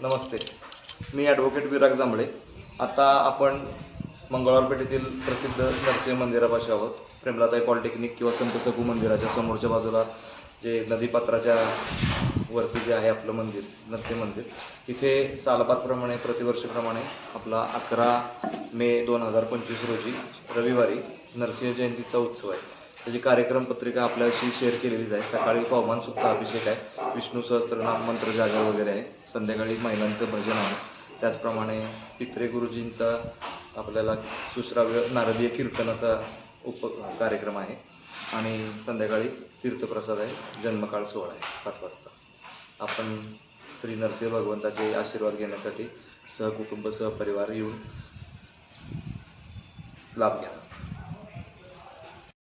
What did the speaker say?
नमस्ते. मी advocate विराग जांभळे. आता आपण मंगळवार पेठेतील प्रसिद्ध नरसिंह मंदिरापाशी आहोत. प्रेमलाताई पॉलिटेक्निक किंवा संत सगू मंदिराच्या समोरच्या बाजूला जे नदीपात्राच्या वरती जे आहे आपलं मंदिर नरसिंह मंदिर इथे सालबादप्रमाणे प्रतिवर्षीप्रमाणे आपला अकरा मे दोन हजार पंचवीस रोजी रविवारी नरसिंह जयंतीचा उत्सव आहे. त्याची कार्यक्रम पत्रिका आपल्याशी शेअर केलेली आहे. सकाळी पवमान सुद्धा अभिषेक आहे. विष्णू सहस्त्रनाम मंत्र जागर वगैरे आहे. संध्याकाळी महिलांचं भजन आहे. त्याचप्रमाणे पित्रे गुरुजींचा आपल्याला सुश्राव्य नारदीय कीर्तनाचा उप कार्यक्रम आहे. आणि संध्याकाळी तीर्थप्रसाद आहे. जन्मकाळ सोहळा आहे. सात वाजता. आपण श्री नरसिंह भगवंताचे आशीर्वाद घेण्यासाठी सहकुटुंब सहपरिवार येऊन लाभ घ्या.